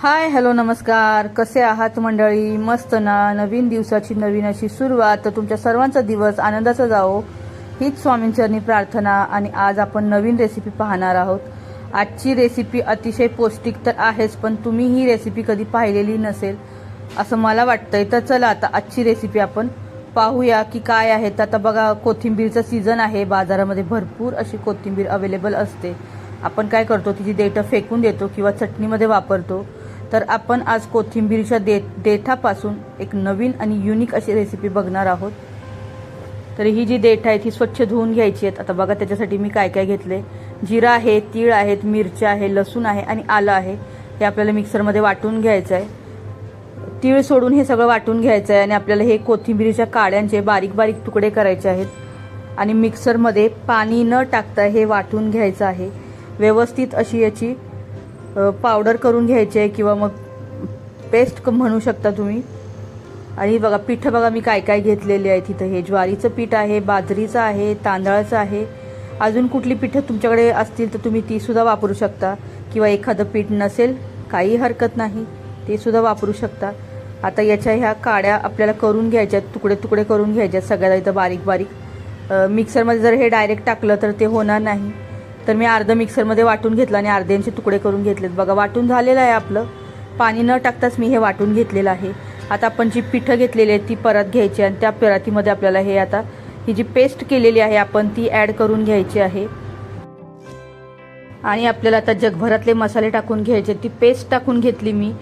Hi hello नमस्कार. कसे आहात मंडळी? मस्त ना? नवीन दिवसाची नवीन अशी सुरुवात. तर तुमच्या सर्वांचा दिवस आनंदाचा जाओ हीच स्वामींचरणी प्रार्थना आणि आज आपण नवीन रेसिपी पाहणार आहोत. आजची रेसिपी अतिशय पौष्टिक तर आहेच पण तुम्ही ही रेसिपी कधी पाहिलेली नसेल असं मला वाटतंय. तर चला आता आजची रेसिपी आपण पाहूया की काय आहे. तर आता बघा कोथिंबीरचं सीझन आहे. बाजारामध्ये भरपूर अशी कोथिंबीर अवेलेबल असते. आपण काय करतो तिची देठं फेकून देतो किंवा चटणीमध्ये वापरतो. तर आपण आज कोथिंबीरच्या दे देठापासून एक नवीन आणि युनिक अशी रेसिपी बघणार आहोत. तर ही जी देठ आहे ती स्वच्छ धुवून घ्यायची आहेत. आता बघा त्याच्यासाठी मी काय काय घेतले? जिरा आहे तीळ आहेत मिरच्या आहे लसूण आहे आणि आलं आहे. हे आपल्याला मिक्सरमध्ये वाटून घ्यायचं आहे. तीळ सोडून हे सगळं वाटून घ्यायचं आहे आणि आपल्याला हे कोथिंबीरीच्या काड्यांचे बारीक बारीक तुकडे करायचे आहेत. आणि मिक्सरमध्ये पाणी न टाकता हे वाटून घ्यायचं आहे. व्यवस्थित अशी याची पावडर करून घ्यायची आहे किंवा मग पेस्ट म्हणू शकता तुम्ही. आणि बघा पीठ बघा मी काय काय घेतलेली आहे तिथं हे ज्वारीचं पीठ आहे बाजरीचं आहे तांदळाचं आहे. अजून कुठली पीठं तुमच्याकडे असतील तर तुम्ही ती सुद्धा वापरू शकता. किंवा एखादं पीठ नसेल काही हरकत नाही ते सुद्धा वापरू शकता. आता याच्या ह्या काड्या आपल्याला करून घ्यायच्यात तुकडे तुकडे करून घ्यायच्यात सगळ्याला इथं बारीक बारीक. मिक्सरमध्ये जर हे डायरेक्ट टाकलं तर ते होणार नाही. तर मी अर्धं मिक्सरमध्ये वाटून घेतलं आणि अर्ध्यांचे तुकडे करून घेतलेत. बघा वाटून झालेलं आहे आपलं. पाणी न टाकताच मी हे वाटून घेतलेलं आहे. आता आपण जी पिठं घेतलेली आहे ती परत घ्यायची आणि त्या परातीमध्ये आपल्याला हे आता ही जी पेस्ट केलेली आहे आपण ती ॲड करून घ्यायची आहे. आणि आपल्याला आता जगभरातले मसाले टाकून घ्यायचे ती पेस्ट टाकून घेतली मी.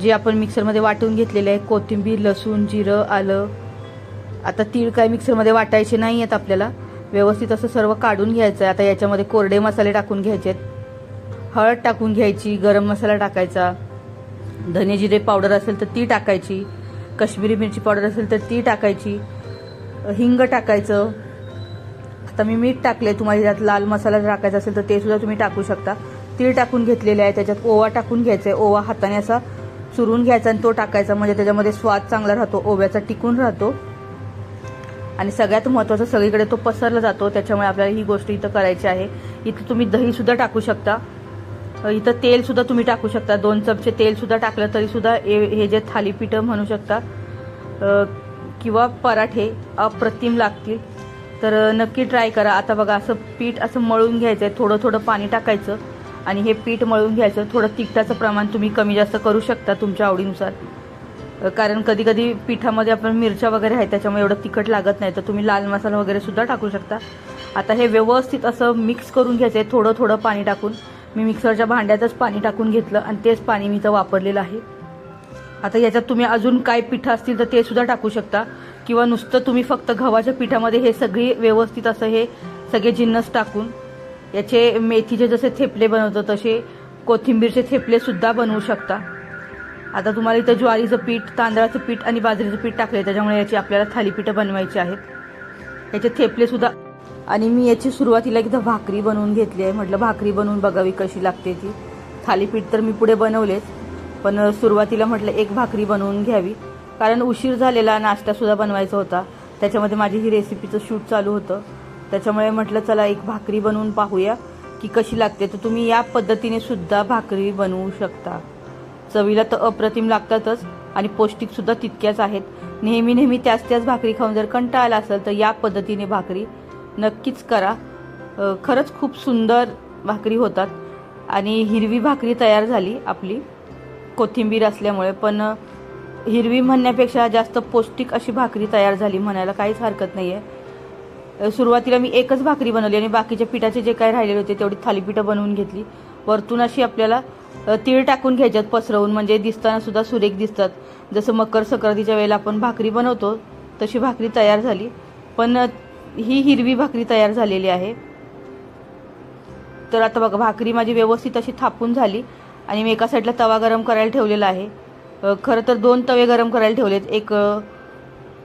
जी आपण मिक्सरमध्ये वाटून घेतलेले आहे कोथिंबीर लसूण जिरं आलं. आता तीळ काय मिक्सरमध्ये वाटायचे नाही आहेत आपल्याला. व्यवस्थित असं सर्व काढून घ्यायचं आहे आता याच्यामध्ये कोरडे मसाले टाकून घ्यायचे आहेत हळद टाकून घ्यायची गरम मसाला टाकायचा. धने जिरे पावडर असेल तर ती टाकायची. कश्मीरी मिरची पावडर असेल तर ती टाकायची. हिंग टाकायचं. आता मी मीठ टाकले तुम्हाला त्यात लाल मसाला टाकायचा असेल तर ते सुद्धा तुम्ही टाकू शकता. तीळ टाकून घेतलेले आहे. त्याच्यात ओवा टाकून घ्यायचा आहे ओवा हाताने असा चुरून घ्यायचा आणि तो टाकायचा. म्हणजे त्याच्यामध्ये स्वाद चांगला राहतो. ओव्याचा टिकून राहतो. आणि सगळ्यात महत्त्वाचं सगळीकडे तो पसरला जातो त्याच्यामुळे आपल्याला ही गोष्ट इथं करायची आहे. इथं तुम्ही दहीसुद्धा टाकू शकता. इथं तेलसुद्धा तुम्ही टाकू शकता. दोन चमचे तेलसुद्धा टाकलं तरीसुद्धा हे हे जे थालीपीठं म्हणू शकता किंवा पराठे अप्रतिम लागतील. तर नक्की ट्राय करा. आता बघा असं पीठ असं मळून घ्यायचं आहे थोडं थोडं पाणी टाकायचं आणि हे पीठ मळून घ्यायचं. थोडं तिखटाचं प्रमाण तुम्ही कमी जास्त करू शकता तुमच्या आवडीनुसार. कारण कधी कधी पिठामध्ये आपण मिरच्या वगैरे आहे त्याच्यामुळे एवढं तिखट लागत नाही. तर तुम्ही लाल मसाला वगैरे सुद्धा टाकू शकता. आता हे व्यवस्थित असं मिक्स करून घ्यायचं आहे थोडं थोडं पाणी टाकून. मी मिक्सरच्या भांड्यातच पाणी टाकून घेतलं आणि तेच पाणी मी तर वापरलेलं आहे. आता याच्यात तुम्ही अजून काय पिठं असतील तर ते सुद्धा टाकू शकता. किंवा नुसतं तुम्ही फक्त गव्हाच्या पिठामध्ये हे सगळी व्यवस्थित असं हे सगळे जिन्नस टाकून याचे मेथीचे जसे थेपले बनवतो तसे कोथिंबीरचे थेपले सुद्धा बनवू शकता. आता तुम्हाला इथं ज्वारीचं पीठ तांदळाचं पीठ आणि बाजरीचं पीठ टाकले त्याच्यामुळे याची आपल्याला थालीपीठं बनवायची आहेत. याचे थेपले सुद्धा आणि मी याची सुरुवातीला एकदा भाकरी बनवून घेतली आहे. म्हटलं भाकरी बनवून बघावी कशी लागते ती. थालीपीठ तर मी पुढे बनवलेच. पण सुरुवातीला म्हटलं एक भाकरी बनवून घ्यावी. कारण उशीर झालेला नाश्तासुद्धा बनवायचा होता. त्याच्यामध्ये माझी ही रेसिपीचं शूट चालू होतं. त्याच्यामुळे म्हटलं चला एक भाकरी बनवून पाहूया की कशी लागते. तर तुम्ही या पद्धतीने सुद्धा भाकरी बनवू शकता. चवीला तर अप्रतिम लागतातच आणि पौष्टिक सुद्धा तितक्याच आहेत. नेहमी नेहमी त्याच त्याच भाकरी खाऊन जर कंटाळा आला असेल तर या पद्धतीने भाकरी नक्कीच करा. खरंच खूप सुंदर भाकरी होतात आणि हिरवी भाकरी तयार झाली आपली. कोथिंबीर असल्यामुळे पण हिरवी म्हणण्यापेक्षा जास्त पौष्टिक अशी भाकरी तयार झाली म्हणायला काहीच हरकत नाही आहे सुरुवातीला मी एकच भाकरी बनवली आणि बाकीच्या पिठाचे जे काही राहिलेले होते तेवढी थालीपीठं बनवून घेतली. वरतून अशी आपल्याला तीळ टाकून घ्यायच्यात पसरवून म्हणजे दिसताना सुद्धा सुरेख दिसतात. जसं मकर संक्रांतीच्या वेळेला आपण भाकरी बनवतो तशी भाकरी तयार झाली. पण ही हिरवी भाकरी तयार झालेली आहे. तर आता बघा भाकरी माझी व्यवस्थित अशी थापून झाली आणि मी एका साईडला तवा गरम करायला ठेवलेला आहे. खरं तर दोन तवे गरम करायला ठेवलेत. एक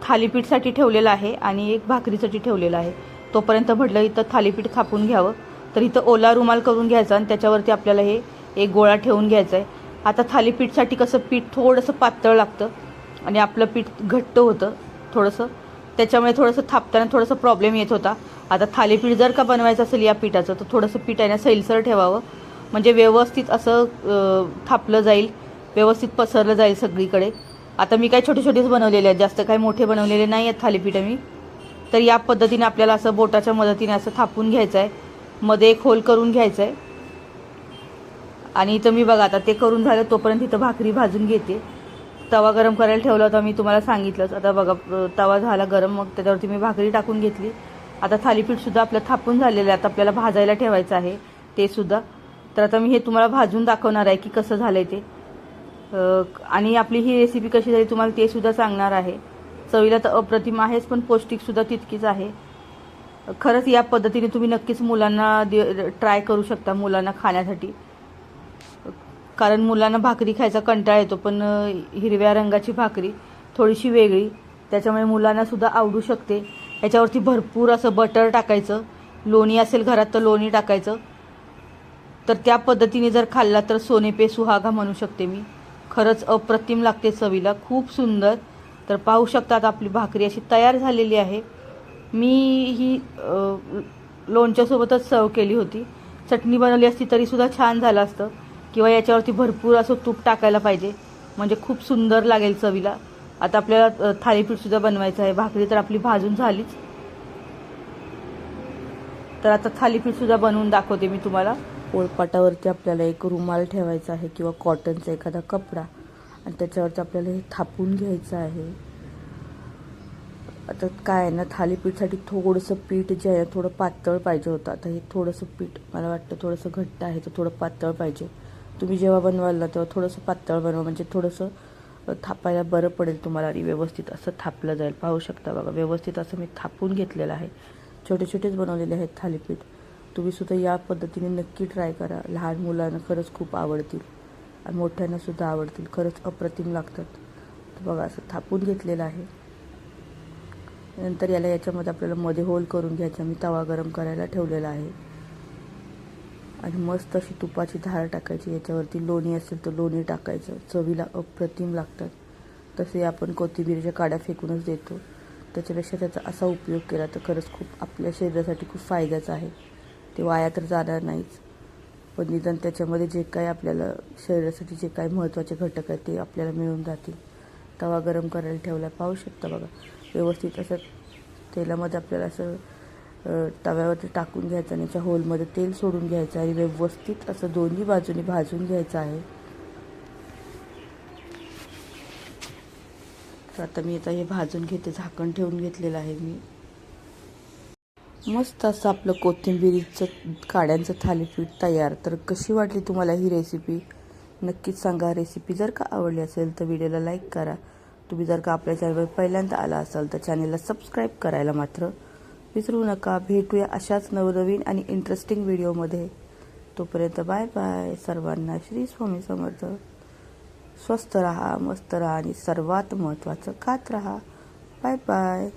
थालीपीठसाठी ठेवलेला आहे आणि एक भाकरीसाठी ठेवलेला आहे. तोपर्यंत म्हटलं इथं थालीपीठ थापून घ्यावं. तर इथं ओला रुमाल करून घ्यायचा आणि त्याच्यावरती आपल्याला हे एक गोळा ठेवून घ्यायचा आहे आता थालीपीठसाठी कसं पीठ थोडंसं पातळ लागतं आणि आपलं पीठ घट्ट होतं थोडंसं. त्याच्यामुळे थोडंसं थापताना थोडंसं प्रॉब्लेम येत होता. आता थालीपीठ जर का बनवायचं असेल या पिठाचं तर थोडंसं पीठ आहे ना सैलसर ठेवावं. म्हणजे व्यवस्थित असं थापलं जाईल. व्यवस्थित पसरलं जाईल सगळीकडे. आता मी काय छोटे छोटेच बनवलेले आहेत. जास्त काही मोठे बनवलेले नाही आहेत थालीपीठं मी. तर या पद्धतीने आपल्याला असं बोटाच्या मदतीने असं थापून घ्यायचं आहे मध्ये एक होल करून घ्यायचं आहे आणि इथं मी बघा आता ते करून झालं तोपर्यंत इथं भाकरी भाजून घेते. तवा गरम करायला ठेवला होता मी तुम्हाला सांगितलंच. आता बघा तवा झाला गरम मग त्याच्यावरती मी भाकरी टाकून घेतली. आता थालीपीठसुद्धा आपलं थापून झालेलं आहे. आता आपल्याला भाजायला ठेवायचं आहे ते सुद्धा. तर आता मी हे तुम्हाला भाजून दाखवणार आहे की कसं झालं आहे ते आणि आपली ही रेसिपी कशी झाली तुम्हाला ते सुद्धा सांगणार आहे. चवीला तर अप्रतिम आहेच पण पौष्टिकसुद्धा तितकीच आहे. खरंच या पद्धतीने तुम्ही नक्कीच मुलांना ट्राय करू शकता मुलांना खाण्यासाठी. कारण मुलांना भाकरी खायचा कंटाळा येतो पण हिरव्या रंगाची भाकरी थोडीशी वेगळी. त्याच्यामुळे मुलांना सुद्धा आवडू शकते. याच्यावरती भरपूर असं बटर टाकायचं. लोणी असेल घरात तर लोणी टाकायचं. तर त्या पद्धतीने जर खाल्ला तर सोने पे सुहागा म्हणू शकते मी. खरंच अप्रतिम लागते चवीला. खूप सुंदर. तर पाहू शकतात आपली भाकरी अशी तयार झालेली आहे. मी ही लोणच्यासोबतच सर्व केली होती. चटणी बनवली असती तरीसुद्धा छान झालं असतं. किंवा याच्यावरती भरपूर असं तूप टाकायला पाहिजे. म्हणजे खूप सुंदर लागेल चवीला. आता आपल्याला थालीपीठसुद्धा बनवायचं आहे. भाकरी तर आपली भाजून झालीच. तर आता थालीपीठसुद्धा बनवून दाखवते मी तुम्हाला. पोळपाटावरती आपल्याला एक रुमाल ठेवायचा आहे किंवा कॉटनचा एखादा कपडा. आणि त्याच्यावरती आपल्याला हे थापून घ्यायचं आहे. आता काय आहे ना थालीपीठसाठी थोडंसं पीठ जे आहे थोडं पातळ पाहिजे होतं. आता हे थोडंसं पीठ मला वाटतं थोडंसं घट्ट आहे तर थोडं पातळ पाहिजे. तुम्ही जेव्हा बनवाल ना तेव्हा थोडंसं पातळ बनवा. म्हणजे थोडंसं थापायला बरं पडेल तुम्हाला आणि व्यवस्थित असं थापलं जाईल. पाहू शकता बघा व्यवस्थित असं मी थापून घेतलेलं आहे. छोटे छोटेच बनवलेले आहेत थालीपीठ. तुम्हीसुद्धा या पद्धतीने नक्की ट्राय करा. लहान मुलांना खरंच खूप आवडतील आणि मोठ्यांनासुद्धा आवडतील. खरंच अप्रतिम लागतात. तर बघा असं थापून घेतलेलं आहे. नंतर याला याच्यामध्ये आपल्याला मध्ये होल करून घ्यायचा. मी तवा गरम करायला ठेवलेला आहे. आणि मस्त अशी तुपाची धार टाकायची याच्यावरती लोणी असेल तर लोणी टाकायचं. चवीला अप्रतिम लागतात. तसे आपण कोथिंबीरच्या काड्या फेकूनच देतो. त्याच्यापेक्षा त्याचा असा उपयोग केला तर खरंच खूप आपल्या शरीरासाठी खूप फायद्याचा आहे. ते वाया तर जाणार नाहीच. पण निदान त्याच्यामध्ये जे काही आपल्याला शरीरासाठी जे काही महत्त्वाचे घटक आहेत ते आपल्याला मिळून जातील. तवा गरम करायला ठेवला पाहू शकता बघा. व्यवस्थित असं तेलामध्ये आपल्याला असं तव्यावरती टाकून घ्यायचं आणि त्याच्या होलमध्ये तेल सोडून घ्यायचं आणि व्यवस्थित असं दोन्ही बाजूनी भाजून घ्यायचं आहे. तर आता मी आता हे भाजून घेते झाकण ठेवून घेतलेलं आहे मी. मस्त असं आपलं कोथिंबिरीचं काड्यांचं थालीपीठ तयार. तर कशी वाटली तुम्हाला ही रेसिपी नक्कीच सांगा. रेसिपी जर का आवडली असेल तर व्हिडिओला लाईक करा. तुम्ही जर का आपल्या चॅनलवर पहिल्यांदा आला असाल तर चॅनलला सबस्क्राईब करायला मात्र विसरू नका. भेटूया अशाच नवनवीन आणि इंटरेस्टिंग व्हिडिओमध्ये तोपर्यंत बाय बाय सर्वांना श्री स्वामी समर्थ. स्वस्त रहा मस्त रहा आणि सर्वात महत्त्वाचं खात रहा. Bye bye